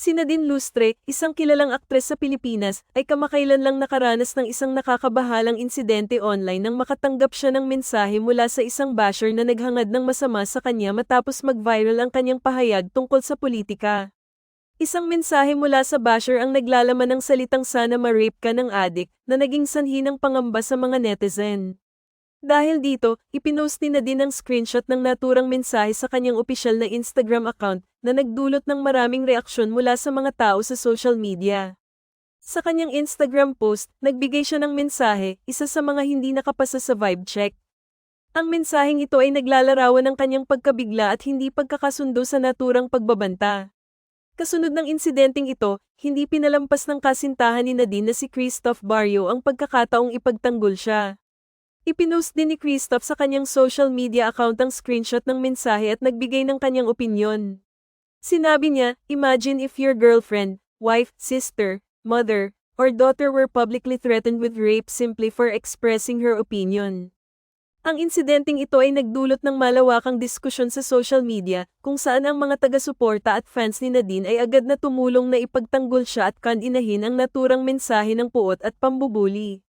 Si Nadine Lustre, isang kilalang aktres sa Pilipinas, ay kamakailan lang nakaranas ng isang nakakabahalang insidente online nang makatanggap siya ng mensahe mula sa isang basher na naghangad ng masama sa kanya matapos mag-viral ang kanyang pahayag tungkol sa politika. Isang mensahe mula sa basher ang naglalaman ng salitang sana ma-rape ka ng adik na naging sanhi ng pangamba sa mga netizen. Dahil dito, ipinost ni Nadine ang screenshot ng naturang mensahe sa kanyang opisyal na Instagram account na nagdulot ng maraming reaksyon mula sa mga tao sa social media. Sa kanyang Instagram post, nagbigay siya ng mensahe, isa sa mga hindi nakapasa sa vibe check. Ang mensaheng ito ay naglalarawan ng kanyang pagkabigla at hindi pagkakasundo sa naturang pagbabanta. Kasunod ng insidenteng ito, hindi pinalampas ng kasintahan ni Nadine na si Christoph Barrio ang pagkakataong ipagtanggol siya. Ipinost din ni Christoph sa kanyang social media account ang screenshot ng mensahe at nagbigay ng kanyang opinyon. Sinabi niya, imagine if your girlfriend, wife, sister, mother, or daughter were publicly threatened with rape simply for expressing her opinion. Ang insidenteng ito ay nagdulot ng malawakang diskusyon sa social media, kung saan ang mga taga-suporta at fans ni Nadine ay agad na tumulong na ipagtanggol siya at kandinahin ang naturang mensahe ng puot at pambubuli.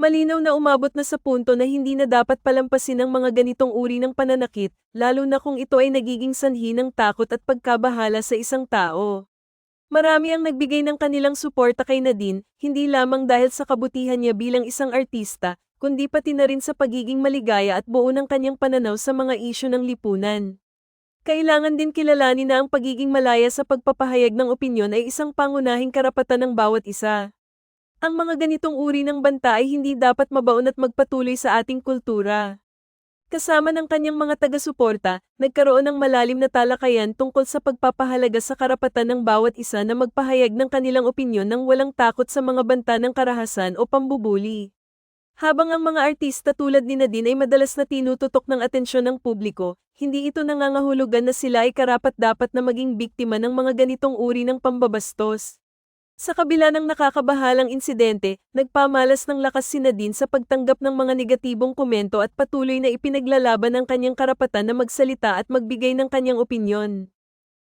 Malinaw na umabot na sa punto na hindi na dapat palampasin ang mga ganitong uri ng pananakit, lalo na kung ito ay nagiging sanhi ng takot at pagkabahala sa isang tao. Marami ang nagbigay ng kanilang suporta kay Nadine, hindi lamang dahil sa kabutihan niya bilang isang artista, kundi pati na rin sa pagiging maligaya at buo ng kanyang pananaw sa mga isyu ng lipunan. Kailangan din kilalanin na ang pagiging malaya sa pagpapahayag ng opinyon ay isang pangunahing karapatan ng bawat isa. Ang mga ganitong uri ng banta ay hindi dapat mabaon at magpatuloy sa ating kultura. Kasama ng kanyang mga taga-suporta, nagkaroon ng malalim na talakayan tungkol sa pagpapahalaga sa karapatan ng bawat isa na magpahayag ng kanilang opinyon ng walang takot sa mga banta ng karahasan o pambubuli. Habang ang mga artista tulad ni Nadine ay madalas na tinututok ng atensyon ng publiko, hindi ito nangangahulugan na sila ay karapat-dapat na maging biktima ng mga ganitong uri ng pambabastos. Sa kabila ng nakakabahalang insidente, nagpamalas ng lakas si Nadine sa pagtanggap ng mga negatibong komento at patuloy na ipinaglalaban ang kanyang karapatan na magsalita at magbigay ng kanyang opinyon.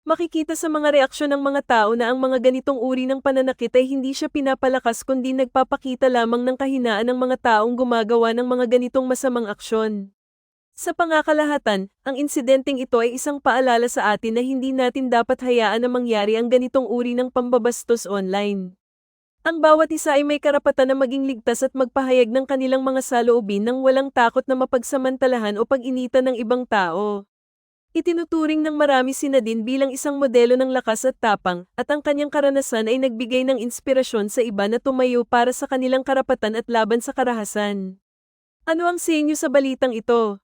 Makikita sa mga reaksyon ng mga tao na ang mga ganitong uri ng pananakit ay hindi siya pinapalakas kundi nagpapakita lamang ng kahinaan ng mga taong gumagawa ng mga ganitong masamang aksyon. Sa pangakalahatan, ang insidenteng ito ay isang paalala sa atin na hindi natin dapat hayaan na mangyari ang ganitong uri ng pambabastos online. Ang bawat isa ay may karapatan na maging ligtas at magpahayag ng kanilang mga saloobin nang walang takot na mapagsamantalahan o pag-initan ng ibang tao. Itinuturing ng marami si Nadine bilang isang modelo ng lakas at tapang, at ang kanyang karanasan ay nagbigay ng inspirasyon sa iba na tumayo para sa kanilang karapatan at laban sa karahasan. Ano ang senyo sa balitang ito?